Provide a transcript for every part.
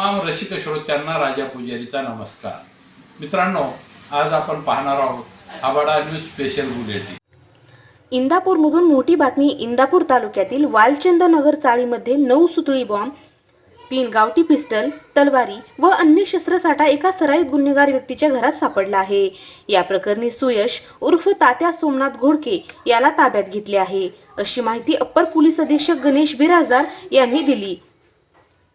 रसिक श्रोत्यांना राजा पुजारीचा नमस्कार. मित्रांनो आज आपण पाहणार आहोत आबाडा न्यूज स्पेशल बुलेटिन. इंदापूरमधून मोठी बातमी इंदापूर तालुक्यातील वालचंद नगर चाळीमध्ये नऊ सुतळी बॉम्ब तीन गावठी पिस्टल तलवारी व अन्य शस्त्रसाठा एका सराईत गुन्हेगार व्यक्तीच्या घरात सापडला आहे. या प्रकरणी सुयश उर्फ तात्या सोमनाथ घोडके याला ताब्यात घेतले आहे. अशी माहिती अप्पर पोलीस अधीक्षक गणेश बिराजदार यांनी दिली.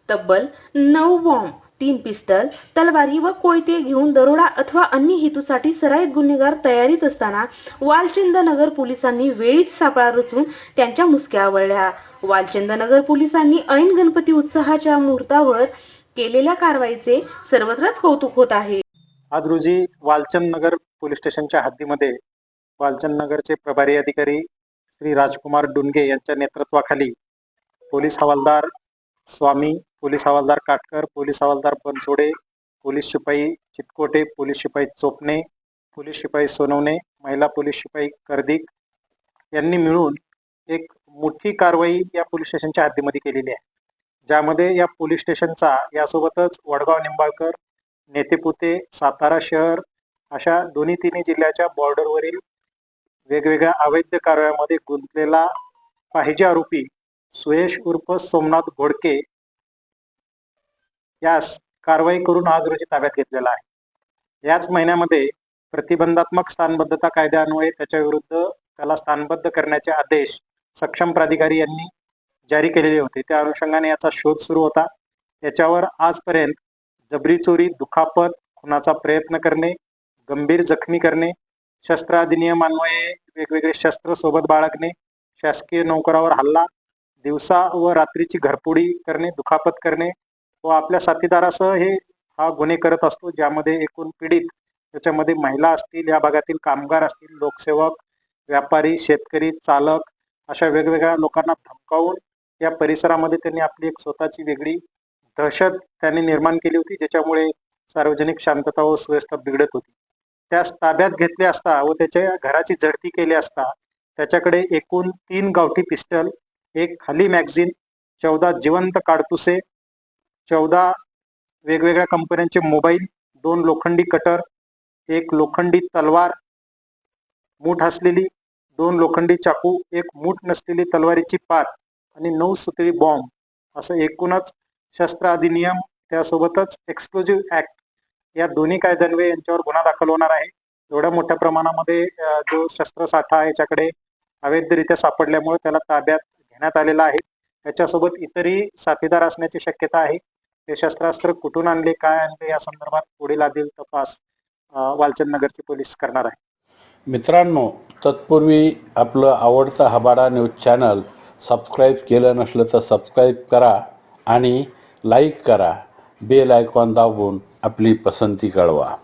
तब्बल नऊ बॉम्ब तीन पिस्टल तलवारी व कोयते घेऊन दरोडा अथवा अन्य हेतूसाठी सराईत गुन्हेगार तयारीत असताना वालचंद नगर पोलिसांनी वेळीच सापळा रचून त्यांच्या मुसक्या आवळल्या. वालचंद नगर पोलिसांनी ऐन गणपती उत्सवाच्या मुहूर्तावर केलेल्या कारवाईचे सर्वत्रच कौतुक होत आहे. आज रोजी वालचंद नगर पोलीस स्टेशनच्या हद्दीमध्ये वालचंद नगरचे प्रभारी अधिकारी श्री राजकुमार डुनगे यांच्या नेतृत्वाखाली पोलीस हवालदार स्वामी पोलीस हवालदार काटकर पोलीस हवालदार बनसोडे पोलीस शिपाई चितकोटे पोलीस शिपाई चोपणे पोलीस शिपाई सोनवणे महिला पोलीस शिपाई कर्दिक यांनी मिळून एक मोठी कारवाई या पोलीस स्टेशनच्या हद्दीमध्ये केलेली आहे. ज्यामध्ये या पोलीस स्टेशनचा यासोबतच वडगाव निंबाळकर नेतेपुते सातारा शहर अशा दोन्ही तिन्ही जिल्ह्याच्या बॉर्डरवरील वेगवेगळ्या अवैध कारवायामध्ये गुंतलेला पाहिजे आरोपी सुयेश उर्फ सोमनाथ घोडके यास कारवाई करून आज रोजी ताब्यात घेतलेला आहे. याच महिन्यामध्ये प्रतिबंधात्मक स्थानबद्धता कायद्यान्वये त्याच्या विरुद्ध त्याला स्थानबद्ध करण्याचे आदेश सक्षम प्राधिकारी यांनी जारी केलेले होते. त्या अनुषंगाने याचा शोध सुरू होता. याच्यावर आजपर्यंत जबरी चोरी दुखापत खुनाचा प्रयत्न करणे गंभीर जखमी करणे शस्त्र अधिनियमान्वये वेगवेगळे शस्त्र सोबत बाळगणे शासकीय नोकरावर हल्ला दिवसा व रात्रीची घरपुडी करणे दुखापत करणे व आपल्या साथीदारासह हे हा गुन्हे करत असतो ज्यामध्ये एकूण पीडित त्याच्यामध्ये महिला असतील या भागातील कामगार असतील लोकसेवक व्यापारी शेतकरी चालक अशा वेगवेगळ्या लोकांना धमकावून या परिसरामध्ये त्यांनी आपली एक स्वतःची वेगळी दहशत त्यांनी निर्माण केली होती ज्याच्यामुळे सार्वजनिक शांतता व सुव्यवस्था बिघडत होती. त्यास ताब्यात घेतले असता व त्याच्या घराची झडती केली असता त्याच्याकडे एकूण तीन गावठी पिस्टल एक खाली मॅगझिन चौदा जिवंत काडतुसे चौदा वेगवेगळ्या कंपन्यांचे मोबाईल दोन लोखंडी कटर एक लोखंडी तलवार मूठ असलेली दोन लोखंडी चाकू एक मूठ नसलेली तलवारीची पात आणि नऊ सुतळी बॉम्ब असं एकूणच शस्त्र अधिनियम त्यासोबतच एक्सक्लुझिव्ह ऍक्ट या दोन्ही कायद्यान्वये यांच्यावर गुन्हा दाखल होणार आहे. एवढ्या मोठ्या प्रमाणामध्ये जो शस्त्रसाठा याच्याकडे अवैधरित्या सापडल्यामुळे त्याला ताब्यात घेण्यात आलेला आहे. त्याच्यासोबत इतरही साथीदार असण्याची शक्यता आहे. हे शस्त्रास्त्र कुठून आणले काय आणले या संदर्भात पुढील आदिल तपास वालचंद नगरचे पोलीस करणार आहे. मित्रांनो तत्पूर्वी आपलं आवडतं हबाडा न्यूज चॅनल सबस्क्राईब केलं नसलं तर सबस्क्राईब करा आणि लाईक करा. बेल आयकॉन दाबून आपली पसंती कळवा.